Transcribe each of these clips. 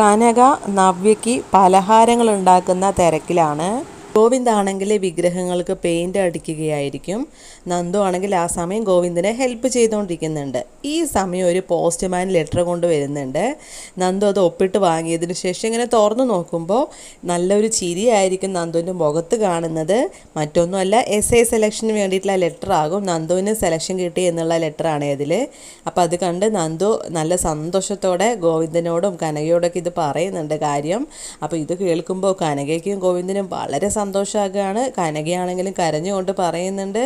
കനക നവ്യയ്ക്ക് പലഹാരങ്ങൾ ഉണ്ടാക്കുന്ന തിരക്കിലാണ് ഗോവിന്ദാണെങ്കിൽ വിഗ്രഹങ്ങൾക്ക് പെയിന്റ് അടിക്കുകയായിരിക്കും. നന്ദു ആണെങ്കിൽ ആ സമയം ഗോവിന്ദനെ ഹെൽപ്പ് ചെയ്തുകൊണ്ടിരിക്കുന്നുണ്ട് ഈ സമയം ഒരു പോസ്റ്റ്മാൻ ലെറ്റർ കൊണ്ട് വരുന്നുണ്ട്. നന്ദു അത് ഒപ്പിട്ട് വാങ്ങിയതിന് ശേഷം ഇങ്ങനെ തുറന്നു നോക്കുമ്പോൾ നല്ലൊരു ചിരിയായിരിക്കും നന്ദുവിന്റെ മുഖത്ത് കാണുന്നത്. മറ്റൊന്നുമല്ല എസ് ഐ സെലക്ഷന് വേണ്ടിയിട്ടുള്ള ലെറ്റർ ആകും. നന്ദുവിന് സെലക്ഷൻ കിട്ടി എന്നുള്ള ലെറ്ററാണ് ഇതിൽ അപ്പോൾ അത് കണ്ട് നന്ദു നല്ല സന്തോഷത്തോടെ ഗോവിന്ദനോടും കനകയോടൊക്കെ ഇത് പറയുന്നുണ്ട് കാര്യം. അപ്പോൾ ഇത് കേൾക്കുമ്പോൾ കനകയ്ക്കും ഗോവിന്ദനും വളരെ സന്തോഷമാകുകയാണ് കനകയാണെങ്കിലും കരഞ്ഞുകൊണ്ട് പറയുന്നുണ്ട്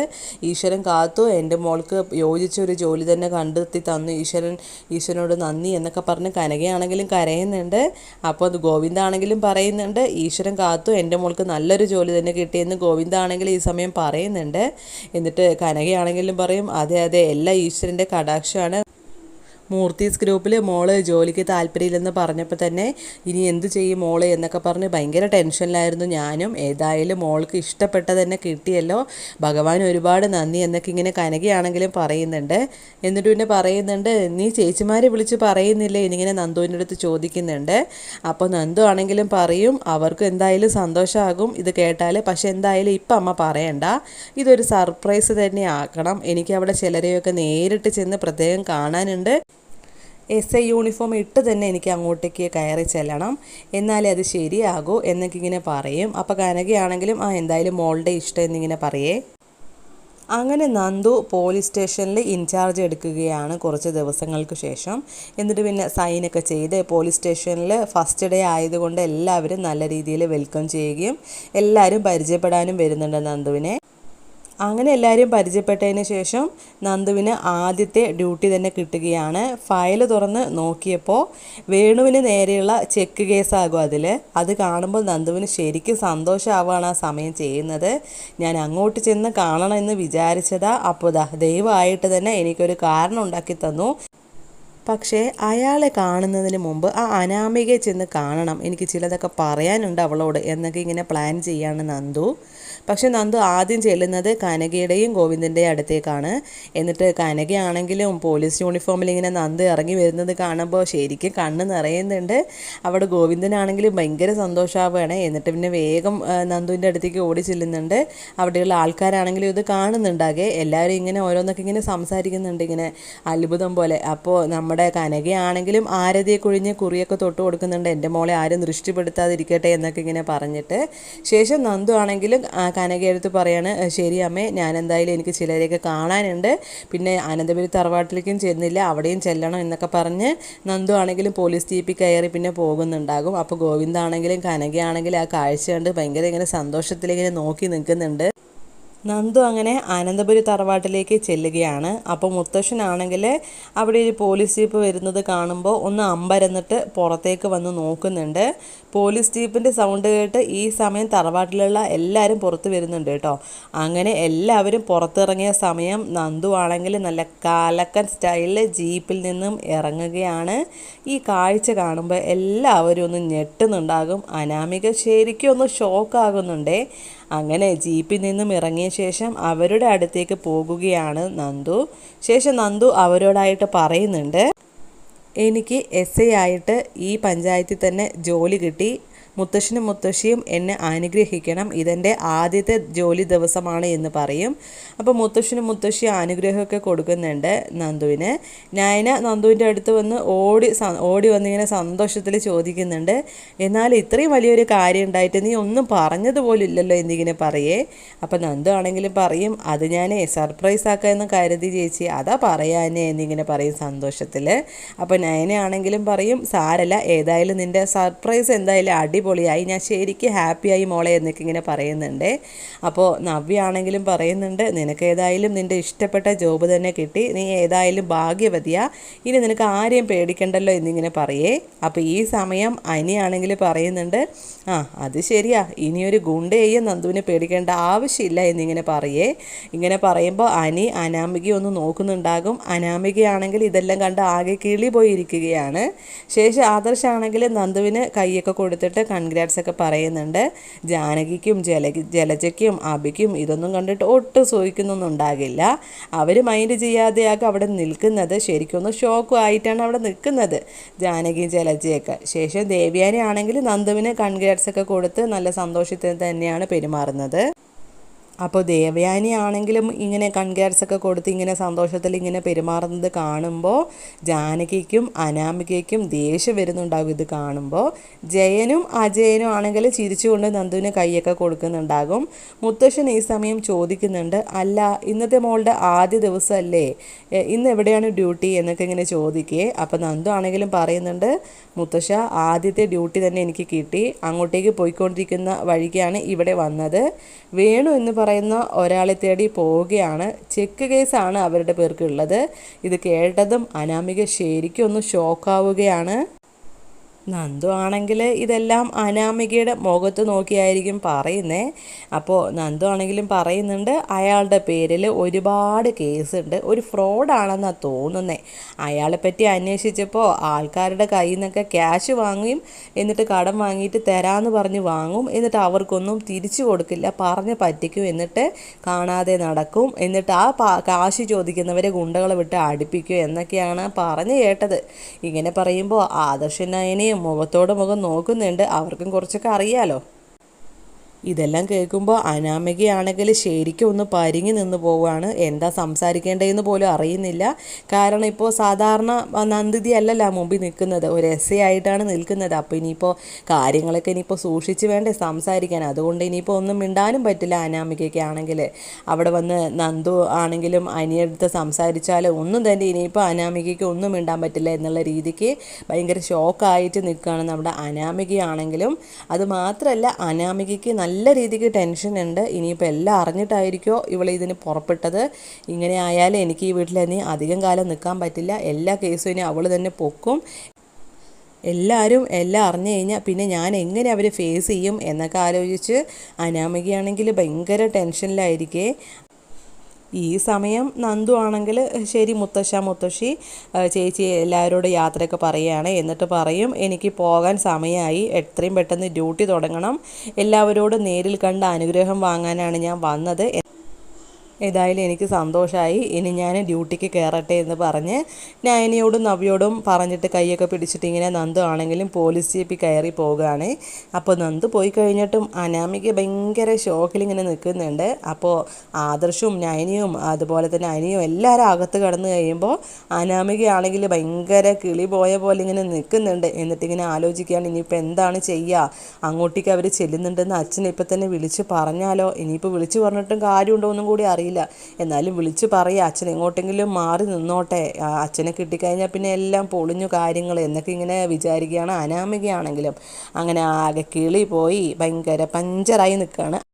ഈശ്വരൻ കാത്തു എന്റെ മോൾക്ക് യോജിച്ച ഒരു ജോലി തന്നെ കണ്ടെത്തി തന്നു. ഈശ്വരൻ ഈശ്വരനോട് നന്ദി എന്നൊക്കെ പറഞ്ഞ് കനകയാണെങ്കിലും കരയുന്നുണ്ട്. അപ്പോൾ അത് ഗോവിന്ദാണെങ്കിലും പറയുന്നുണ്ട് ഈശ്വരൻ കാത്തു എന്റെ മോൾക്ക് നല്ലൊരു ജോലി തന്നെ കിട്ടിയെന്ന് ഗോവിന്ദാണെങ്കിലും ഈ സമയം പറയുന്നുണ്ട്. എന്നിട്ട് കനകയാണെങ്കിലും പറയും അതെ അതെ എല്ലാം ഈശ്വരന്റെ കടാക്ഷമാണ്. മൂർത്തീസ് ഗ്രൂപ്പിൽ മോൾ ജോലിക്ക് താല്പര്യമില്ലെന്ന് പറഞ്ഞപ്പോൾ തന്നെ ഇനി എന്ത് ചെയ്യും മോൾ എന്നൊക്കെ പറഞ്ഞ് ഭയങ്കര ടെൻഷനിലായിരുന്നു ഞാനും. ഏതായാലും മോൾക്ക് ഇഷ്ടപ്പെട്ട തന്നെ കിട്ടിയല്ലോ. ഭഗവാൻ ഒരുപാട് നന്ദി എന്നൊക്കെ ഇങ്ങനെ കനകയാണെങ്കിലും പറയുന്നുണ്ട്. എന്നിട്ട് പിന്നെ പറയുന്നുണ്ട് നീ ചേച്ചിമാരെ വിളിച്ച് പറയുന്നില്ലേ? എന്നിങ്ങനെ നന്ദുവിന്റെ അടുത്ത് ചോദിക്കുന്നുണ്ട്. അപ്പോൾ നന്ദു ആണെങ്കിലും പറയും അവർക്ക് എന്തായാലും സന്തോഷമാകും ഇത് കേട്ടാൽ പക്ഷെ എന്തായാലും ഇപ്പം അമ്മ പറയണ്ട. ഇതൊരു സർപ്രൈസ് തന്നെ ആക്കണം. എനിക്ക് അവിടെ ചിലരെയൊക്കെ നേരിട്ട് ചെന്ന് പ്രത്യേകം കാണാനുണ്ട്. എസ് ഐ യൂണിഫോം ഇട്ട് തന്നെ എനിക്ക് അങ്ങോട്ടേക്ക് കയറി ചെല്ലണം. എന്നാലേ അത് ശരിയാകൂ എന്നൊക്കെ ഇങ്ങനെ പറയും. അപ്പോൾ കനകയാണെങ്കിലും ആ എന്തായാലും മോളുടെ ഇഷ്ടം എന്നിങ്ങനെ പറയേ. അങ്ങനെ നന്ദു പോലീസ് സ്റ്റേഷനിൽ ഇൻചാർജ് എടുക്കുകയാണ് കുറച്ച് ദിവസങ്ങൾക്ക് ശേഷം. എന്നിട്ട് പിന്നെ സൈനൊക്കെ ചെയ്ത് പോലീസ് സ്റ്റേഷനിൽ ഫസ്റ്റ് ഡേ ആയതുകൊണ്ട് എല്ലാവരും നല്ല രീതിയിൽ വെൽക്കം ചെയ്യുകയും എല്ലാവരും പരിചയപ്പെടാനും വരുന്നുണ്ട് നന്ദുവിനെ. അങ്ങനെ എല്ലാവരും പരിചയപ്പെട്ടതിന് ശേഷം നന്ദുവിന് ആദ്യത്തെ ഡ്യൂട്ടി തന്നെ കിട്ടുകയാണ്. ഫയൽ തുറന്ന് നോക്കിയപ്പോൾ വേണുവിന് നേരെയുള്ള ചെക്ക് കേസാകും അതിൽ അത് കാണുമ്പോൾ നന്ദുവിന് ശരിക്കും സന്തോഷമാവുകയാണ് ആ സമയം ചെയ്യുന്നത്. ഞാൻ അങ്ങോട്ട് ചെന്ന് കാണണമെന്ന് വിചാരിച്ചതാ. അപ്പോൾ ദൈവമായിട്ട് തന്നെ എനിക്കൊരു കാരണം ഉണ്ടാക്കി തന്നു. പക്ഷേ അയാളെ കാണുന്നതിന് മുമ്പ് ആ അനാമികയെ ചെന്ന് കാണണം. എനിക്ക് ചിലതൊക്കെ പറയാനുണ്ട് അവളോട് എന്നൊക്കെ ഇങ്ങനെ പ്ലാൻ ചെയ്യാണ് നന്ദു. പക്ഷേ നന്ദു ആദ്യം ചെല്ലുന്നത് കനകയുടെയും ഗോവിന്ദന്റെയും അടുത്തേക്കാണ്. എന്നിട്ട് കനകയാണെങ്കിലും പോലീസ് യൂണിഫോമിൽ ഇങ്ങനെ നന്ദു ഇറങ്ങി വരുന്നത് കാണുമ്പോൾ ശരിക്കും കണ്ണ് നിറയുന്നുണ്ട്. അവിടെ ഗോവിന്ദനാണെങ്കിലും ഭയങ്കര സന്തോഷമാവുകയാണ് എന്നിട്ട് പിന്നെ വേഗം നന്ദുവിന്റെ അടുത്തേക്ക് ഓടി ചെല്ലുന്നുണ്ട്. അവിടെയുള്ള ആൾക്കാരാണെങ്കിലും ഇത് കാണുന്നുണ്ടാകെ എല്ലാവരും ഇങ്ങനെ ഓരോന്നൊക്കെ ഇങ്ങനെ സംസാരിക്കുന്നുണ്ട് ഇങ്ങനെ അത്ഭുതം പോലെ. അപ്പോൾ നമ്മുടെ കനകയാണെങ്കിലും ആരതിയെ കുഴിഞ്ഞ് കുറിയൊക്കെ തൊട്ട് കൊടുക്കുന്നുണ്ട്. എന്റെ മോളെ ആരും ദൃഷ്ടിപ്പെടുത്താതിരിക്കട്ടെ എന്നൊക്കെ ഇങ്ങനെ പറഞ്ഞിട്ട്. ശേഷം നന്ദു ആണെങ്കിലും കനകയെടുത്ത് പറയാണ് ശരി അമ്മേ ഞാൻ എന്തായാലും എനിക്ക് ചിലരെയൊക്കെ കാണാനുണ്ട്. പിന്നെ അനന്തപുരി തറവാട്ടിലേക്കും ചെന്നില്ല അവിടെയും ചെല്ലണം എന്നൊക്കെ പറഞ്ഞ് നന്ദു ആണെങ്കിലും പോലീസ് ജീപ്പിൽ കയറി പിന്നെ പോകുന്നുണ്ടാകും. അപ്പോൾ ഗോവിന്ദാണെങ്കിലും കനകയാണെങ്കിലും ആ കാഴ്ച കണ്ട് ഭയങ്കര ഇങ്ങനെ സന്തോഷത്തിലിങ്ങനെ നോക്കി നിൽക്കുന്നുണ്ട്. നന്ദു അങ്ങനെ അനന്തപുരി തറവാട്ടിലേക്ക് ചെല്ലുകയാണ്. അപ്പോൾ മുത്തശ്ശനാണെങ്കിൽ അവിടെ ഒരു പോലീസ് ജീപ്പ് വരുന്നത് കാണുമ്പോൾ ഒന്ന് അമ്പരന്നിട്ട് പുറത്തേക്ക് വന്ന് നോക്കുന്നുണ്ട്. പോലീസ് ജീപ്പിന്റെ സൗണ്ട് കേട്ട് ഈ സമയം തറവാട്ടിലുള്ള എല്ലാവരും പുറത്ത് വരുന്നുണ്ട് കേട്ടോ. അങ്ങനെ എല്ലാവരും പുറത്തിറങ്ങിയ സമയം നന്ദു ആണെങ്കിൽ നല്ല കാലക്കൻ സ്റ്റൈലിൽ ജീപ്പിൽ നിന്നും ഇറങ്ങുകയാണ്. ഈ കാഴ്ച കാണുമ്പോൾ എല്ലാവരും ഒന്ന് ഞെട്ടുന്നുണ്ടാകും. അനാമിക ശരിക്കും ഒന്ന് ഷോക്കാകുന്നുണ്ടേ അങ്ങനെ ജീപ്പിൽ നിന്നും ഇറങ്ങിയ ശേഷം അവരുടെ അടുത്തേക്ക് പോകുകയാണ് നന്ദു. ശേഷം നന്ദു അവരോടായിട്ട് പറയുന്നുണ്ട്. എനിക്ക് എസ് ഐ ആയിട്ട് ഈ പഞ്ചായത്തിൽ തന്നെ ജോലി കിട്ടി. മുത്തശ്ശനും മുത്തശ്ശിയും എന്നെ അനുഗ്രഹിക്കണം. ഇതെന്റെ ആദ്യത്തെ ജോലി ദിവസമാണ് എന്ന് പറയും. അപ്പോൾ മുത്തശ്ശനും മുത്തശ്ശി അനുഗ്രഹമൊക്കെ കൊടുക്കുന്നുണ്ട് നന്ദുവിന്. നയന നന്ദുവിന്റെ അടുത്ത് വന്ന് ഓടി ഓടി വന്നിങ്ങനെ സന്തോഷത്തിൽ ചോദിക്കുന്നുണ്ട്. എന്നാൽ ഇത്രയും വലിയൊരു കാര്യം ഉണ്ടായിട്ട് നീ ഒന്നും പറഞ്ഞതുപോലും ഇല്ലല്ലോ എന്നിങ്ങനെ പറയേ. അപ്പോൾ നന്ദു ആണെങ്കിലും പറയും അത് ഞാൻ സർപ്രൈസ് ആക്കാമെന്ന് കരുതി ചേച്ചി അതാ പറയാനേ എന്നിങ്ങനെ പറയും സന്തോഷത്തിൽ അപ്പോൾ നയനയാണെങ്കിലും പറയും സാരല്ല ഏതായാലും നിന്റെ സർപ്രൈസ് എന്തായാലും അടിപൊളിയായി. ഞാൻ ശരിക്കും ഹാപ്പിയായി മോളെ എന്നൊക്കെ ഇങ്ങനെ പറയുന്നുണ്ട്. അപ്പോൾ നവ്യ ആണെങ്കിലും പറയുന്നുണ്ട് നിനക്ക് ഏതായാലും നിന്റെ ഇഷ്ടപ്പെട്ട ജോബ് തന്നെ കിട്ടി. നീ ഏതായാലും ഭാഗ്യവതിയാ. ഇനി നിനക്ക് ആരെയും പേടിക്കണ്ടല്ലോ എന്നിങ്ങനെ പറയേ. അപ്പോൾ ഈ സമയം അനിയാണെങ്കിൽ പറയുന്നുണ്ട് ആ അത് ശരിയാ. ഇനിയൊരു ഗുണ്ടയെയും നന്ദുവിനെ പേടിക്കേണ്ട ആവശ്യമില്ല എന്നിങ്ങനെ പറയേ. ഇങ്ങനെ പറയുമ്പോൾ അനി അനാമിക ഒന്ന് നോക്കുന്നുണ്ടാകും. അനാമികയാണെങ്കിൽ ഇതെല്ലാം കണ്ട് ആകെ കിളി പോയിരിക്കുകയാണ് ശേഷം ആദർശാണെങ്കിൽ നന്ദുവിന് കൈയൊക്കെ കൊടുത്തിട്ട് കൺഗ്രാറ്റ്സ് ഒക്കെ പറയുന്നുണ്ട്. ജാനകിക്കും ജല ജലജയ്ക്കും അബിക്കും ഇതൊന്നും കണ്ടിട്ട് ഒട്ടും സൂഹിക്കുന്നൊന്നും ഉണ്ടാകില്ല. അവർ മൈൻഡ് ചെയ്യാതെയാകും അവിടെ നിൽക്കുന്നത് ശരിക്കും ഒന്ന് ഷോക്കും ആയിട്ടാണ് അവിടെ നിൽക്കുന്നത്. ജാനകിയും ജലജയൊക്കെ. ശേഷം ദേവ്യാനി ആണെങ്കിൽ നന്ദുവിന് കൺഗ്രാറ്റ്സ് ഒക്കെ കൊടുത്ത് നല്ല സന്തോഷത്തിൽ തന്നെയാണ് പെരുമാറുന്നത്. അപ്പോൾ ദേവയാനി ആണെങ്കിലും ഇങ്ങനെ കൺകേർസൊക്കെ കൊടുത്ത് ഇങ്ങനെ സന്തോഷത്തിൽ ഇങ്ങനെ പെരുമാറുന്നത് കാണുമ്പോൾ ജാനകിക്കും അനാമികയ്ക്കും ദേഷ്യം വരുന്നുണ്ടാകും ഇത് കാണുമ്പോൾ ജയനും അജയനും ആണെങ്കിൽ ചിരിച്ചുകൊണ്ട് നന്ദുവിന് കൈയൊക്കെ കൊടുക്കുന്നുണ്ടാകും. മുത്തശ്ശൻ ഈ സമയം ചോദിക്കുന്നുണ്ട് അല്ല ഇന്നത്തെ മോളുടെ ആദ്യ ദിവസമല്ലേ ഇന്ന് എവിടെയാണ് ഡ്യൂട്ടി? എന്നൊക്കെ ഇങ്ങനെ ചോദിക്കേ. അപ്പോൾ നന്ദു ആണെങ്കിലും പറയുന്നുണ്ട് മുത്തശ്ശ ആദ്യത്തെ ഡ്യൂട്ടി തന്നെ എനിക്ക് കിട്ടി. അങ്ങോട്ടേക്ക് പോയിക്കൊണ്ടിരിക്കുന്ന വഴിക്കാണ് ഇവിടെ വന്നത്. വേണു എന്ന് പറയുന്ന ഒരാളെ തേടി പോവുകയാണ്. ചെക്ക് കേസാണ് അവരുടെ പേർക്കുള്ളത്. ഇത് കേട്ടതും അനാമിക ശരിക്കും ഒന്ന് ഷോക്കാവുകയാണ് നന്ദു ആണെങ്കിൽ ഇതെല്ലാം അനാമികയുടെ മുഖത്ത് നോക്കിയായിരിക്കും പറയുന്നേ. അപ്പോൾ നന്ദു ആണെങ്കിലും പറയുന്നുണ്ട് അയാളുടെ പേരിൽ ഒരുപാട് കേസുണ്ട്. ഒരു ഫ്രോഡാണെന്നാണ് തോന്നുന്നത് അയാളെ പറ്റി അന്വേഷിച്ചപ്പോൾ ആൾക്കാരുടെ കയ്യിൽ നിന്നൊക്കെ ക്യാഷ് വാങ്ങുകയും എന്നിട്ട് കടം വാങ്ങിയിട്ട് തരാമെന്ന് പറഞ്ഞ് വാങ്ങും എന്നിട്ട് അവർക്കൊന്നും തിരിച്ചു കൊടുക്കില്ല. പറഞ്ഞ് പറ്റിക്കും എന്നിട്ട് കാണാതെ നടക്കും എന്നിട്ട് ആ കാശ് ചോദിക്കുന്നവരെ ഗുണ്ടകളെ വിട്ട് അടുപ്പിക്കും എന്നൊക്കെയാണ് പറഞ്ഞ് കേട്ടത്. ഇങ്ങനെ പറയുമ്പോൾ ആദർശ നയനെയും മുഖത്തോട് മുഖം നോക്കുന്നുണ്ട്. അവർക്കും കുറച്ചൊക്കെ അറിയാലോ. ഇതെല്ലാം കേൾക്കുമ്പോൾ അനാമികയാണെങ്കിൽ ശരിക്കും ഒന്ന് പരിങ്ങി നിന്ന് പോവുകയാണ്. എന്താ സംസാരിക്കേണ്ടതെന്ന് പോലും അറിയുന്നില്ല. കാരണം ഇപ്പോൾ സാധാരണ നന്ദിതി അല്ലല്ല മുമ്പിൽ നിൽക്കുന്നത്. ഒരു എസ് ആയിട്ടാണ് നിൽക്കുന്നത്. അപ്പോൾ ഇനിയിപ്പോൾ കാര്യങ്ങളൊക്കെ ഇനിയിപ്പോൾ സൂക്ഷിച്ച് വേണ്ടേ സംസാരിക്കാൻ. അതുകൊണ്ട് ഇനിയിപ്പോൾ ഒന്നും മിണ്ടാനും പറ്റില്ല അനാമികയ്ക്ക് ആണെങ്കിൽ. അവിടെ വന്ന് നന്ദു ആണെങ്കിലും അനിയടുത്ത് സംസാരിച്ചാൽ ഒന്നും തന്നെ ഇനിയിപ്പോൾ അനാമികയ്ക്ക് ഒന്നും മിണ്ടാൻ പറ്റില്ല എന്നുള്ള രീതിക്ക് ഭയങ്കര ഷോക്കായിട്ട് നിൽക്കുകയാണ് നമ്മുടെ അനാമികയാണെങ്കിലും. അത് മാത്രമല്ല അനാമികയ്ക്ക് നല്ല രീതിക്ക് ടെൻഷൻ ഉണ്ട്. ഇനിയിപ്പോൾ എല്ലാം അറിഞ്ഞിട്ടായിരിക്കോ ഇവൾ ഇതിന് പുറപ്പെട്ടത്? ഇങ്ങനെ ആയാലും എനിക്ക് ഈ വീട്ടിൽ ഇനി അധികം കാലം നിൽക്കാൻ പറ്റില്ല. എല്ലാ കേസും ഇനി അവൾ തന്നെ പൊക്കും. എല്ലാവരും എല്ലാം അറിഞ്ഞു കഴിഞ്ഞാൽ പിന്നെ ഞാൻ എങ്ങനെ അവരെ ഫേസ് ചെയ്യും എന്നൊക്കെ ആലോചിച്ച് അനാമികയാണെങ്കിൽ ഭയങ്കര ടെൻഷനിലായിരിക്കേ ഈ സമയം നന്ദു ആണെങ്കിൽ ശരി മുത്തശ്ശ മുത്തശ്ശി ചേച്ചി എല്ലാവരോടും യാത്രയൊക്കെ പറയുകയാണ്. എന്നിട്ട് പറയും എനിക്ക് പോകാൻ സമയമായി. എത്രയും പെട്ടെന്ന് ഡ്യൂട്ടി തുടങ്ങണം. എല്ലാവരോടും നേരിൽ കണ്ട അനുഗ്രഹം വാങ്ങാനാണ് ഞാൻ വന്നത്. ഏതായാലും എനിക്ക് സന്തോഷമായി ഇനി ഞാൻ ഡ്യൂട്ടിക്ക് കയറട്ടെ എന്ന് പറഞ്ഞ് നയനിയോടും നവ്യോടും പറഞ്ഞിട്ട് കൈയൊക്കെ പിടിച്ചിട്ട് ഇങ്ങനെ നന്ദു ആണെങ്കിലും പോലീസ് ജീപ്പിൽ കയറി പോവുകയാണ് അപ്പോൾ നന്ദു പോയി കഴിഞ്ഞിട്ടും അനാമിക ഭയങ്കര ഷോക്കിൽ ഇങ്ങനെ നിൽക്കുന്നുണ്ട്. അപ്പോൾ ആദർശും നയനിയും അതുപോലെ തന്നെ അനിയും എല്ലാവരും അകത്ത് കടന്നു കഴിയുമ്പോൾ അനാമികയാണെങ്കിൽ ഭയങ്കര കിളി പോയ പോലെ ഇങ്ങനെ നിൽക്കുന്നുണ്ട്. എന്നിട്ടിങ്ങനെ ആലോചിക്കുകയാണ് ഇനിയിപ്പോൾ എന്താണ് ചെയ്യുക അങ്ങോട്ടേക്ക് അവർ ചെല്ലുന്നുണ്ടെന്ന് അച്ഛനെ ഇപ്പം തന്നെ വിളിച്ച് പറഞ്ഞാലോ? ഇനിയിപ്പോൾ വിളിച്ച് പറഞ്ഞിട്ടും കാര്യമുണ്ടോ? എന്നും കൂടി അറിയില്ല. എന്നാലും വിളിച്ച് പറയുക അച്ഛൻ എങ്ങോട്ടെങ്കിലും മാറി നിന്നോട്ടെ. അച്ഛനെ കിട്ടിക്കഴിഞ്ഞാൽ പിന്നെ എല്ലാം പൊളിഞ്ഞു കാര്യങ്ങൾ എന്നൊക്കെ ഇങ്ങനെ വിചാരിക്കുകയാണ് അനാമികയാണെങ്കിലും. അങ്ങനെ ആകെ കിളി പോയി ഭയങ്കര പഞ്ചറായി നിൽക്കുകയാണ്